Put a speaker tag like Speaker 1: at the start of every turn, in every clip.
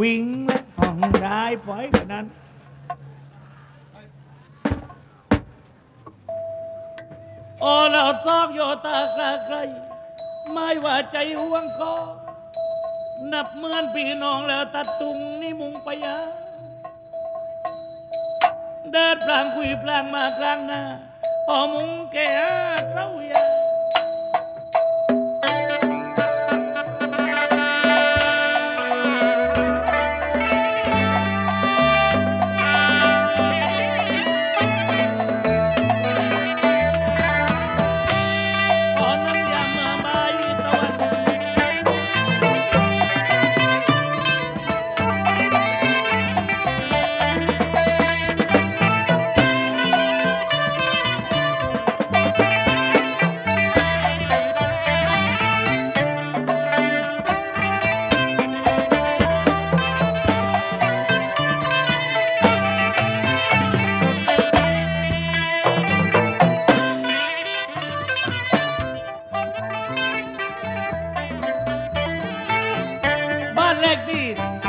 Speaker 1: วิ่งและห้องได้ปล่อยกันนั้น โอ้เราซอกโยตากลาไกลไม่ว่าใจห่วงคอนับเหมือนพี่น้องแล้วตัดตุงนี่มุงไปยาเดินพลางคุยพลางมากลางหน้าพอมุงแก่เศร้ายา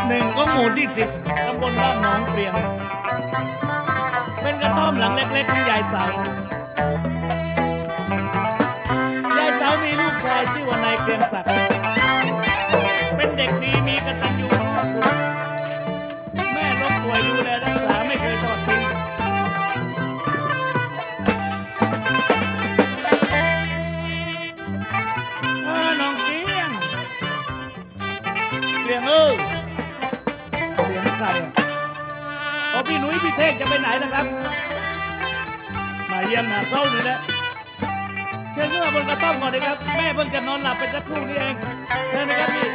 Speaker 1: หนึ่งก็หมู่ที่สิบตำบลบ้านหนองเปลี่ยน เป็นกระท่อมหลังเล็กๆของยายเสายายเสามีลูกชายชื่อว่านายเกรียงศักดิ์เป็นเด็กดีมีกตัญญูรู้คุณแม่ล้มป่วยดูแลรักษาไม่เคยทอด พี่หนุ่ยพี่เท่งจะไปไหนนะครับ มาเยี่ยมนาเศร้านี่แหละเชิญขึ้นมาบนกระท่อมก่อนเลยครับ แม่เพิ่งจะนอนหลับไปสักครู่นี้เอง เชิญนะครับพี่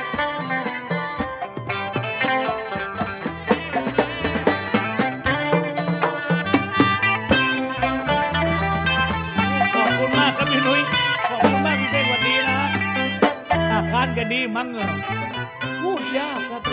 Speaker 1: ขอบคุณมากครับพี่หนุ่ยขอบคุณมากพี่เท่งวันนี้นะอาการกันดีมั้งเหรอพูดยากครับ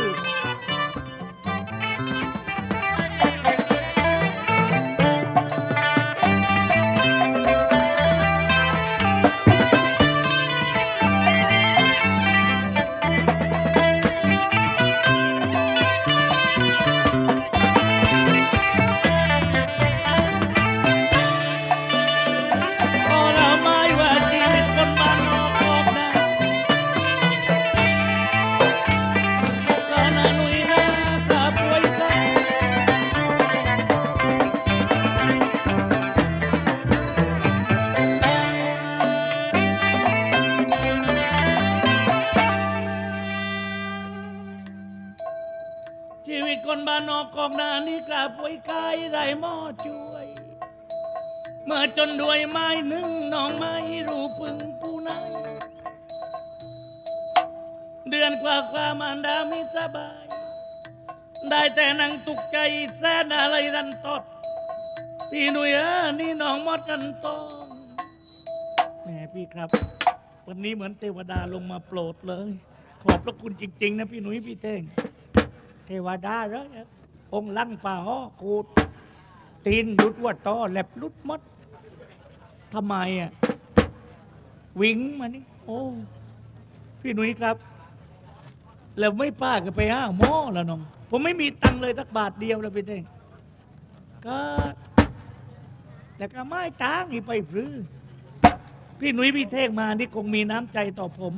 Speaker 1: จนด้วยไม้หนึ่งน้องไม่รู้พึงผู้ไหนเดือนกว่ากว่ามันดามิสบาย ได้แต่นั่งตุกใจแสนอะไรรันตอดพี่หนุ่ยเออนี่น้องมอดกันตองแหม่พี่ครับ วันนี้เหมือนเทวดาลงมาโปรดเลย ขอบพระคุณจริง ๆ นะพี่หนุ่ยพี่เท่งเทวดาเหรอองค์ลังฝ่าห้อกูดตีนหลุดวัวตอแหลบหลุดมด ทำไมอะวิ่งมานี่โอ้พี่หนุ่ยครับ แล้วไม่ป้าก็ไปห้าหม้อแล้วน้อง ผมไม่มีตังเลยสักบาทเดียวแล้วพี่เท่งก็ แต่ก็ไม่ตังอีไปพรือ พี่หนุ่ยพี่เท่งมานี่คงมีน้ำใจต่อผม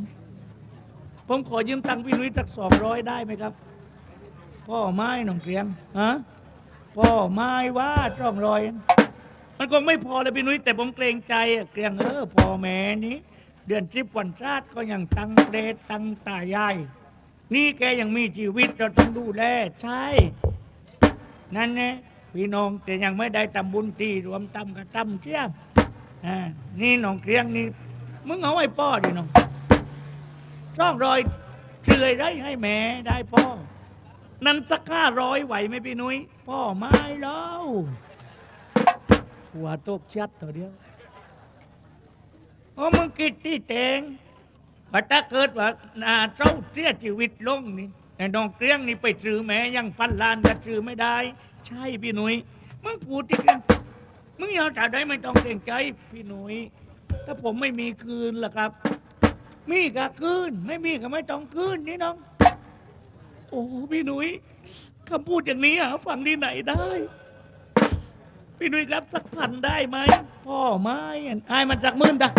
Speaker 1: ผมขอยืมตังพี่หนุ่ยสักสองร้อยได้ไหมครับ พ่อไม้น้องเกรียงฮะพ่อไม้ว่าจ้องรอย มันคงไม่พอเลยพี่นุ้ยแต่ผมเกรงใจอะเกรงเออพอแม่นี้ เดือนสิบวันชาติก็ยังตังเปรตตังตายาย นี่แกยังมีชีวิตเราต้องดูแลใช่ นั่นแนะพี่น้องแต่ยังไม่ได้ทำบุญตีรวมทำกับทำเชี่ยอ่านี่น้องเกรียงนี่มึงเอาไว้พ่อดิน้องจ้องรอยเฉยได้ให้แม่ได้พ่อ นั้นสักห้าร้อยไหวไหมพี่นุ้ยพ่อไม่แล้ว หัวตกชัดตัวเดียวโอ้มึงกิดที่แตงว่าถ้าเกิดว่านาเจ้าเสียชีวิตลงนี่แต่น้องเกลี้ยงนี่ไปซื้อแม่ยังฟันลานก็ซื้อไม่ได้ ใช่พี่หนุ้ยมึงพูดที่กันมึงยาวจ่าได้ไม่ต้องเกรงใจพี่หนุ้ยถ้าผมไม่มีคืนล่ะครับ มีก็คืน ไม่มีก็ไม่ต้องคืนนี่น้อง โอ้พี่หนุยคำพูดอย่างนี้หาฟังที่ไหนได้ พี่นุยรับสักพันได้ไหมพ่อไม่ไอ้มันจากหมื่นตะ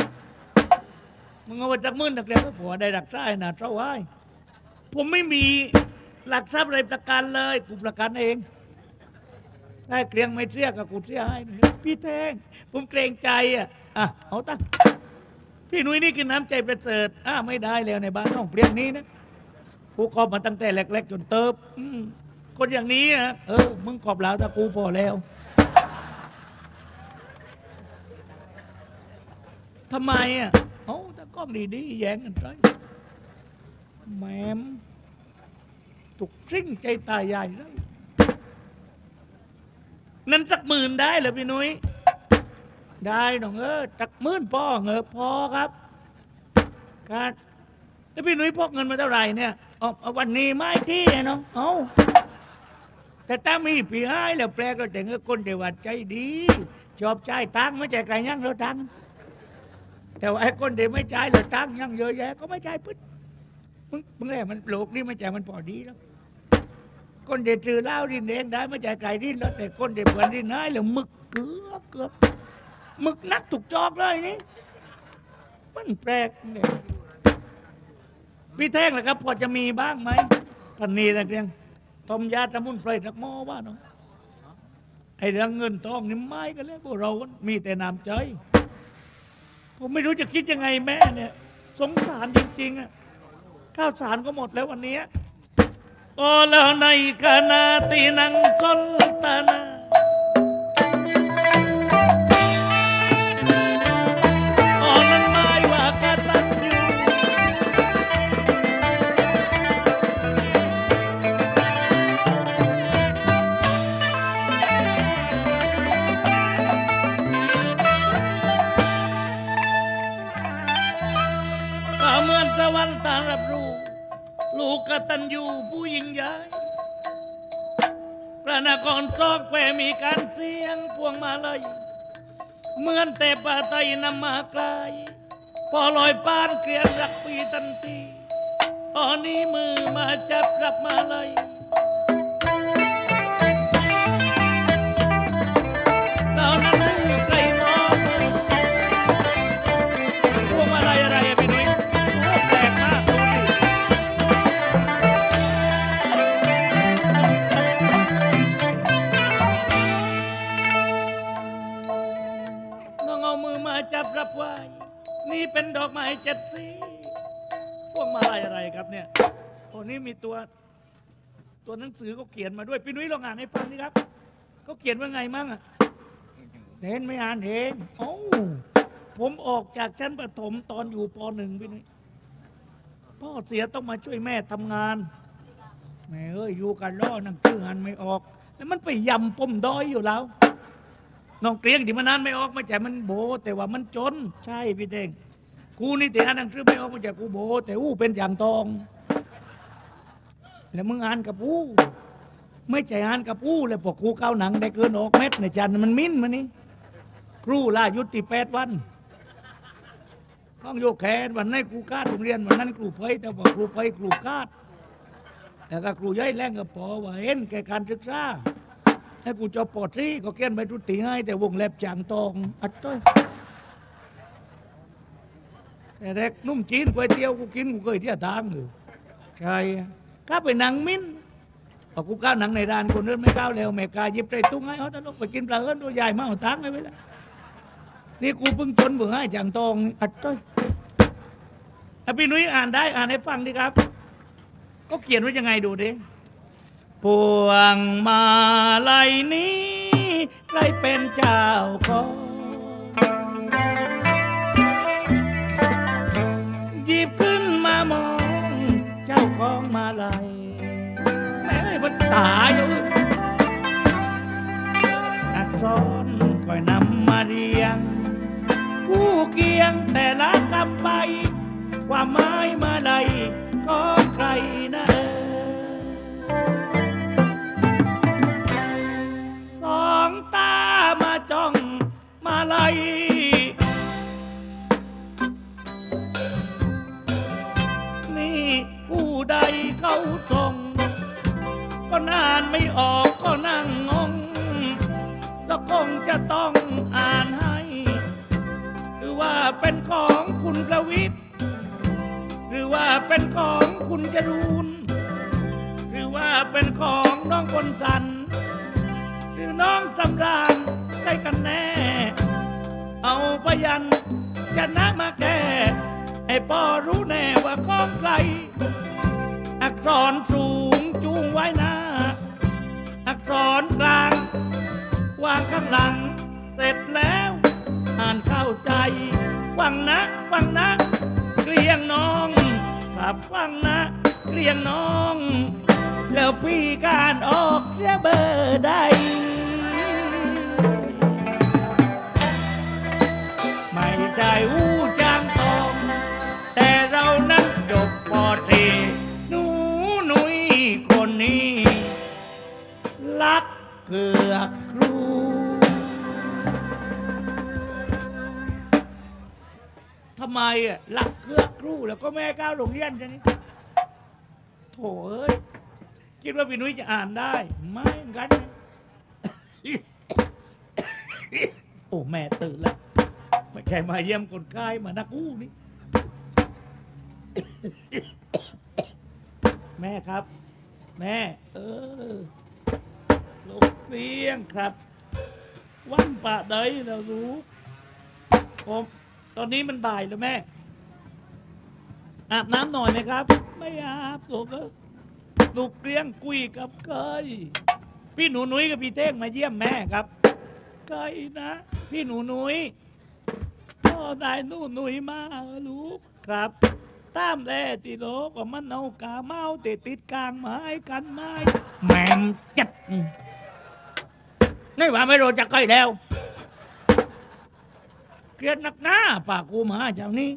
Speaker 1: มึงเอามาจากหมื่นตะเกียบผัวได้รักษาให้นะเจ้าไอ้ายผมไม่มีหลักทรัพย์อะไรประกันเลยกูประกันเองได้เกลียงไม่เสียกับกูเสียให้พี่แทงผมเกรงใจอะอะเอาตั้งพี่นุ้ยนี่คือน้ำใจประเสริฐอ้าไม่ได้แล้วในบ้านน้องเปลี่ยงนี้นะกูกอบมาตั้งแต่เล็กๆจนเติบอืมคนอย่างนี้นะเออมึงกอบแล้วถ้ากูพอแล้ว ทำไมอะเอ้าถ้ากล้องดีๆแย่งกันไปแมมตุกซิ่งใจตายใหญ่เลยนั้นสักหมื่นได้เหรอพี่นุ้ย ได้น้องเออสักหมื่นพ่อเหรอพอครับการแล้วพี่นุ่ยพกเงินมาเท่าไหร่เนี่ยเอาเอาวันนี้ไม่ที่ไอ้น้องเอาแต่ถ้ามีปีให้แล้วแปลก็แต่เงก็คนเดวว่าใจดี ชอบใจตังไม่ใจไก่ย่งแล้วตัง แต่ว่าไอ้คนเดียวไม่ใจายแล้วตังยังเยอะแยะก็ไม่ใจายปึ๊ดมึงมึงแหละมันโลกนี่ไม่ใจายมันพอดีแล้ว คนเดียวซื้อเหล้าดินเองได้ไม่ใจายไก่ดินแล้ว แต่คนเดียวเปนดินให้แล้วมึกเกือบเกือบมึกนักถูกจอกเลยนี่มันแปลกเนี่ยพี่แท่งนะครับ พอจะมีบ้างไหมพันนีนะเรียงต้มยาสมุนไพรสักหม้อว่าเนาะไอ้เรื่องเงินทองนี่ไม่กันแล้วพวกเรา มีแต่น้ำใจ ผมไม่รู้จะคิดยังไงแม่เนี่ย สงสารจริงๆอะข้าวสารก็หมดแล้ววันนี้โอแล้วในกนาตีนังสนตนา เหมือนแต่ป่าไตนำมาไกลพอลอยปานเกลียนรักปีตันทีตอนนี้มือมาจับรับมาเลย ตัวตัวหนังสือก็เขียนมาด้วยพี่นุ้ยลองอ่านให้ฟังดิครับเขาเขียนว่าไงมั่งอะเห็นไม่อ่านเองโอ้ผมออกจากชั้นประถมตอนอยู่ปหนึ่งพี่นี่พ่อเสียต้องมาช่วยแม่ทำงานแม่เอ้ยอยู่กันล่อนังชื่องานไม่ออก แล้วมันไปยำปมดอยอยู่แล้วน้องเกลียงที่มันนานไม่ออกม่ใช่มันโบ แต่ว่ามันจน ใช่พี่เด้งกูนี่แต่อ่านหนังสือไม่ออกม่ใช่กูโบ แต่อู้เป็นอย่างตอง แล้วมึงอ่านกับอู้ไม่ใช่อ่านกับอู้เลยพอกูเข้าหนังได้เกินออกเม็ดในจันน์มันมิ้นมานี่ครูลายุติแปดวันต้องโยกแขนวันนั้นครูคาดโรงเรียนวันนั้นครูเพยแต่ว่าครูเพยครูคาดแต่ก็ครูย้ายแรงกับพอว่าเห็นแก่การศึกษาให้กูจบปอตรีก็เขียนใบทุติให้แต่วงเล็บจางตองอัดต้อยแต่แรกนุ่มจีนก๋วยเตี๋ยวกูกินกูเคยเที่ยวทางอยู่ใช่ ข้าไปนังมิ้นพอกูก้าวหนังในร้านคนอื่นไม่ก้าวเร็วแม่กายิบใส่ตุ้งให้เขาตลกไปกินปลาเอิญตัวใหญ่มากตังค์ให้ไปแล้นี่กูเพิ่งจนเบื่อให้จางตองอัดจ้อยอะพี่นุ้ยอ่านได้อ่านให้ฟังดิครับ ก็เขียนไว้ยังไงดูดิพวงมาลัยนี้ใครเป็นเจ้าของ ก็นานไม่ออกก็นั่งงงแล้วคงจะต้องอ่านให้หรือว่าเป็นของคุณประวิทย์หรือว่าเป็นของคุณจรูนหรือว่าเป็นของน้องคนสันหรือน้องสำราญได้กันแน่ เอาพยันชนะมาแก้ให้พ่อรู้แน่ว่าของใครอักษรสูง จูงไว้หน้า อักษรกลาง วางข้างหลัง เสร็จแล้ว อ่านเข้าใจ ฟังนะฟังนะเกลียงน้องครับฟังนะเกลียงน้อง แล้วพี่การออกเสียเบอร์ใดไม่ใจอู้ นี้ รักเกือกครู ทำไมอะหลักเกือกครูแล้วก็แม่ก้าวโรงเรียนใช่ไหมโถเอ้ยคิดว่าพี่นุ้ยจะอ่านได้ ไม่งั้นโอ้แม่ตื่นแล้วไม่ใช่มาเยี่ยมคนไข้มานักกู้นี่ แม่ครับ แม่เออลูกเสียงครับ วันปะใดเรารู้ผมตอนนี้มันบ่ายแล้วแม่ อาบน้ำหน่อยไหมครับ ไม่อาบลูกเอ้ยลูกเลี้ยงกุยกับเคยพี่หนูนุ้ยกับพี่เท่งมาเยี่ยมแม่ครับเคยนะ พี่หนูนุ้ยพ่อได้หนูนุ้ยมาลูกครับ ตามแลติโลกว่ามันเอากาเมาติดติดกลางไม้กันไม้แหมมจัดนี่ว่าไม่รู้จักใครแล้ว เกลียดนักหน้าปากกูมาเจ้านี้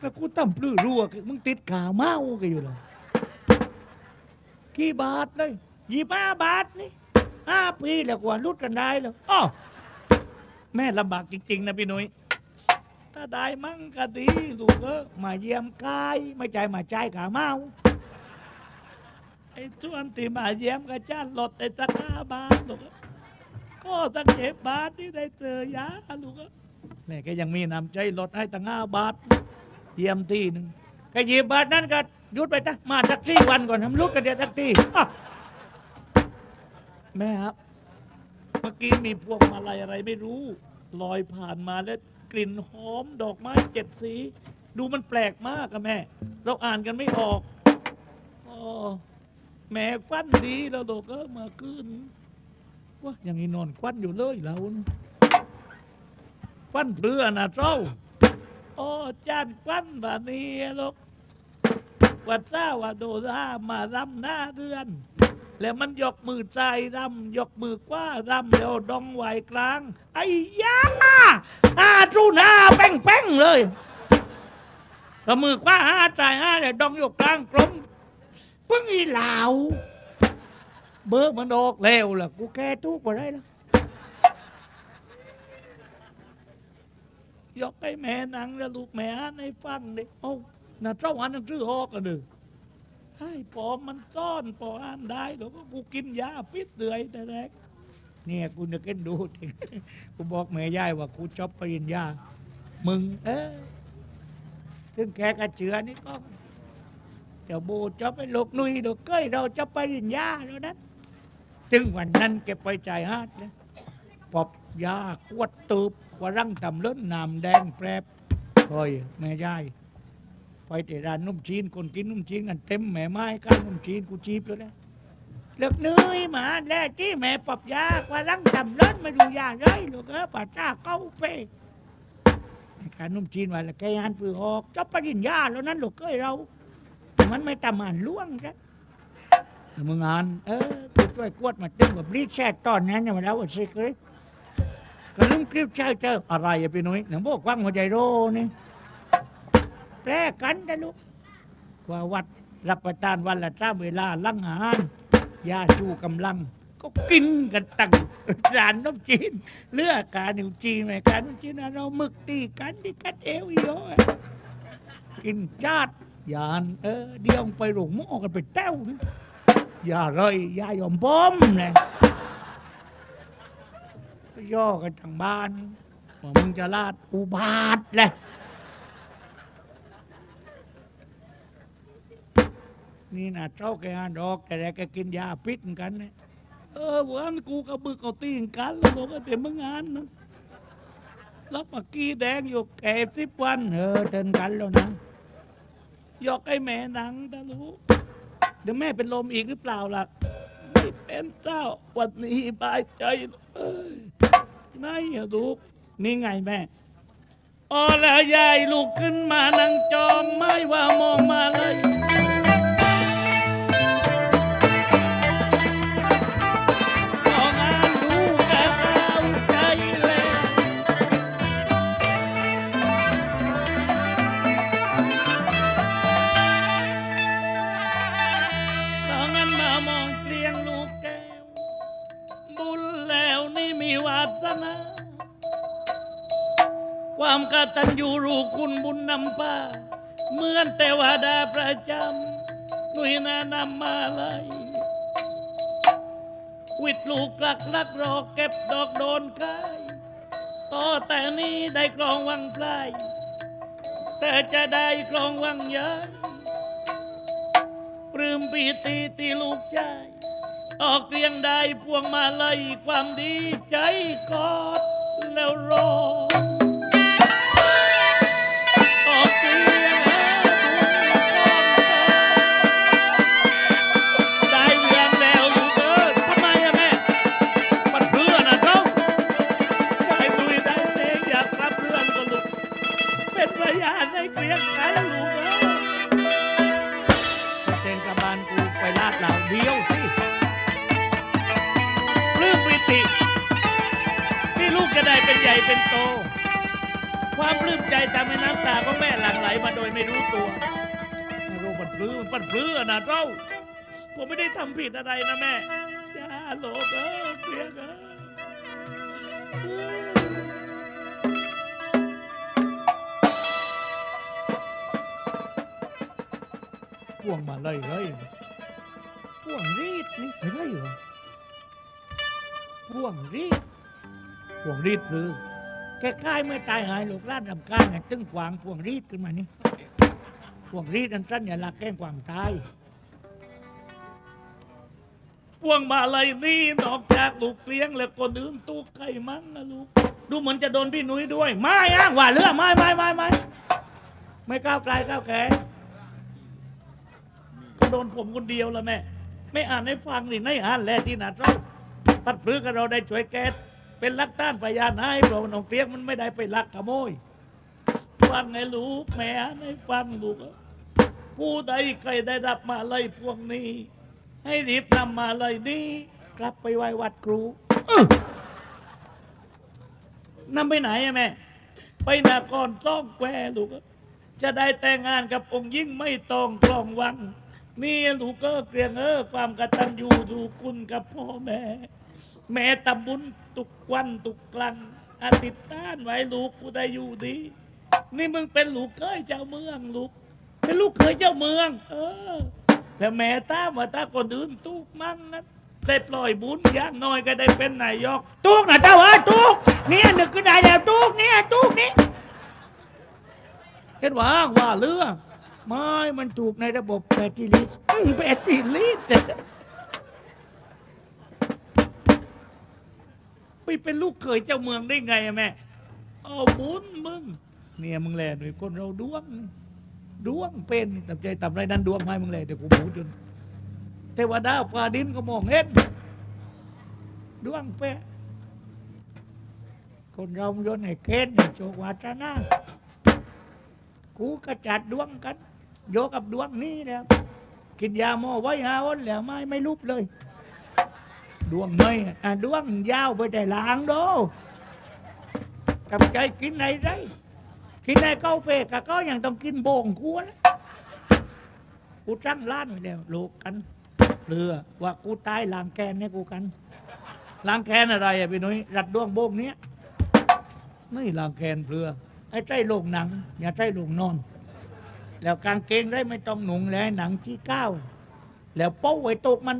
Speaker 1: แล้วกูตั้มปลื้อรัวมึงติดขาเมากันอยู่เลยกี่บาทเลยยี่ห้าบาทนี่ห้าปีแล้วกว่ารุดกันได้แล้วอ้อแม่ลำบากจริง ๆ นะพี่นุย้ ได้มั่งก็ดีลูกเออมาเยี่ยมกายไม่ใจมาใจขาเมาไอ้ส่วนที่มาเยี่ยมกับจ้านลดไอ้ตะก้าบาทลูกเอ้ยก็ตั้งเจ็บบาทที่ได้เจอยาลูกอะแม่ก็ยังมีน้ำใจหลดให้ตั้งห้าบาทเยี่ยมที่หนึ่งก็หยิบบาทนั้นก็ยุดไปจ้ะมาสักสี่วันก่อนทำลุกกันเดียวสักทีอ่แม่ครับ เมื่อกี้มีพวกมาลัยอะไรไม่รู้ ลอยผ่านมาแล้ว กลิ่นหอมดอกไม้เจ็ดสี ดูมันแปลกมากอะแม่ เราอ่านกันไม่ออกอ๋อแม่ฟันดีแล้วโดกเออมาขึ้นว่ายังอีนอนควันอยู่เลยเราควันเปลือนะเจ้าโอ้จานควันบานี้ลูกวัดเจ้าว่าโดรามาดำหน้าเดือน แล้วมันยกมือใจดำยกมือกว้าดำแล้วดองไหวกลาง ไอ้ยาอาจูหน้าแป้งแป้งๆเลยก็มือกว้าห้าใจห้าแล้วดองยกกลางกลมปึ้งอีเหลาเบอร์มันออกแล้วล่ะกูแก้ทุกข์บ่ได้แล้วยกให้แม่นังแล้วลูกแม่อ่านให้ฟังดิเอ้าน่ะเจ้าอ่านหนังสือออกกันเด้อ ไอ้ปอมมันซ่อนปออ่านได้แล้วก็กูกินยาพิษเดือยแต่แรกเนี่ยกูนึกเห็นดูจริงกูบอกแม่ยายว่ากูจบปริญญา มึง เออถึงแกกระเจือนี่ก็เจ้าโบจบไปลูกนุยดอกเก้ยเราจะปริญญาแล้วนั้นถึงวันนั้นแกไปจ่ายฮาดนะปอบยากวดตูบกว่ารังทำเล้นน้ำแดงแปรบคอยแม่ยาย ไปแต่ร้านนุ่มจีนคนกินนุ่มจีนกันเต็มแม่ไม้กันนุ่มจีนกูจีบแล้วนะเลิกเหนื่อยมาแล้วที่แม่ปอบยากว่ารังทำเล้นไม่ดูยากเลยลูกเออป่าจ้าเก้าเป้การนุ่มจีนว่าแล้วแกยานปือออกจะปริญญาแล้วนั้นลูกเอ้ยเรา มันไม่ตามานล่วงจ้ะแต่มึงอ่าน เออกูช่วยกวดมาตึงกับรีแชทตอนนั้นเนี่ยมาแล้วสิเคยก็ลืมคลิปใช่เจออะไรอะพี่นุ้ยหนังบอกกว้างหัวใจโรนี่ แปรกันนะลูกกว่าวัดรับประทานวันละสามเวลาลังอาหารยาชูกำลัง ก็กินกันตั้งร้านน้ำจีน เลือกการนิวจีนไหมการนิวจีนเราหมึกตีกันที่กัดเอวอีโยกินจาดยานเออเดียวไปหลงหม้อกันไปแต้วนี่อย่าเลยอย่ายอมป้มเลยก็ย่อกันทางบ้านว่ามึงจะลาดอุบาทแหละ นี่นะเจ้าแกหาดอกแต่แกแกกินยาพิษเหมือนกันเนี่ยเออวันกูกับบึกเอาตีนกันแล้วบอกว่าเต็มมึงงานนะรับมากี้แดงอยู่แก่สิบวันเออเทินกันแล้วนะยอกไอ้แม่หนังตาลูกเดี๋ยวแม่เป็นลมอีกหรือเปล่าล่ะไม่เป็นเจ้าวันนี้บายใจเอ้ยนายอะลูกนี่ไงแม่อ๋อแล้วยายลูกขึ้นมานั่งจองไม่ว่ามองมาเลย ความกตัญญูรู้คุณบุญนำพาเหมือนแต่วาดาประจำหนุยนานำมาเลยวิดลูกกลักลักรอเก็บดอกโดนคายต่อแต่นี้ได้กลองวังไพรแต่จะได้กลองวังเยอะปลื้มปีติตีลูกใจออกเรียงได้พวงมาลัยความดีใจกอดแล้วรออ ยานให้เกลียงกันลูกเอ้ยเจงกระบาลกูไปลาดเหล่าเดียวสิปลื้มปิติ ที่ลูกจะได้เป็นใหญ่เป็นโต ความปลื้มใจทำให้น้ำตาของแม่หลั่งไหลมาโดยไม่รู้ตัวโรคมันปลื้มมันปลื้มนะเจ้า ผมไม่ได้ทำผิดอะไรนะแม่จ้าโลกเออเปียกเออ วงมาเลยเลยพ่วงรีดนี่เห็นไรเหรอพ่วงรีดพ่วงรีดคือแกกล้ายเมื่อตายหายลูกล้านรำก้ารไงตึ้งขวางพ่วงรีดขึ้นมานี่พ่วงรีดอันสั้นอย่าลักแกล้งความตายพ่วงมาเลยนี่นอกจากลูกเลี้ยงแล้วคนอื่นตู้ไข่มั้งนะลูก ดูเหมือนจะโดนพี่นุ้ยด้วย ไม่อ้างว่าเรื่องไม่ไม่ไม่ไม่ไม่ก้าวไกลก้าวแก่ก็ โดนผมคนเดียวละแม่ ไม่อ่านให้ฟังนี่ไม่อ่านแลที่หนาเจ้าปัดพฤกกับเราได้ช่วยแกเป็นลักต้านพยานให้เพราะว่าน้องเตี้ยงมันไม่ได้ไปลักขโมยฟังให้ลูกแม่อ่านให้ฟังลูกผู้ใดใครได้รับมาเลยพวกนี้ ให้รีบนำมาเลยนี้กลับไปไหว้วัดครูนำไปไหนอะแม่ ไปนากรซ่องแควลูกจะได้แต่งงานกับองค์ยิ่งไม่ต้องกลองวัง นี่ลูกก็เกรียงเออความกตัญญูดูคุณกับพ่อแม่ แม่ตำบุญตุกวันตุกกลังอติดต้านไว้ลูกกูได้อยู่ดี นี่มึงเป็นลูกเคยเจ้าเมืองลูก เป็นลูกเคยเจ้าเมือง เออ แล้วแม่ตามว่าถ้าคนอื่นตุกมั่งนะได้ปล่อยบุญย่างน้อยก็ได้เป็นนายกตุกนะเจ้าเอ้ยตุกเนี่ยนึกขึ้นได้แล้วตุกเนี่ยตุกนี่เห็นว่าว่าเรื่อง ไม่มันถูกในระบบแปติลิสแปติลิสไปเป็นลูกเขยเจ้าเมืองได้ไงอะแม่เอาบุญมึง เนี่ยมึงแหลหน่อยคนเราดวงดวงเป็นตับใจตับไรนั้นดวงให้มึงเลยแต่กูพูดจนเทวดาฟ้าดินก็มองเห็นดวงแปะคนเราโยนให้เกณฑ์โชควาจานา กูกระจัดดวงกัน โยกับดวงนี้แล้วกินยาหมอไว้หาวันแล้วไม่ไม่ลุบเลย ดวงไม่อะดวงยาวไปแต่หลางโดกับใจกินไหนไรกินได้เก้าเปกก็ยังต้องกินโบ่งกูนะกูจ้างร้านไว้แล้วลูกกันเรือว่ากูตายล้างแกนเนี่ยกูกันล้างแคนอะไรอะพี่นุ้ยรัดดวงโบ่งเนี้ยนี่ล้างแคนเปลือ ให้ใจโลงหนัง อย่าใจโลงนอน แล้วกางเกงได้ไม่ต้องหนุงแล้วหนังชี้ก้าวแล้วโป้ไว้ตกมัน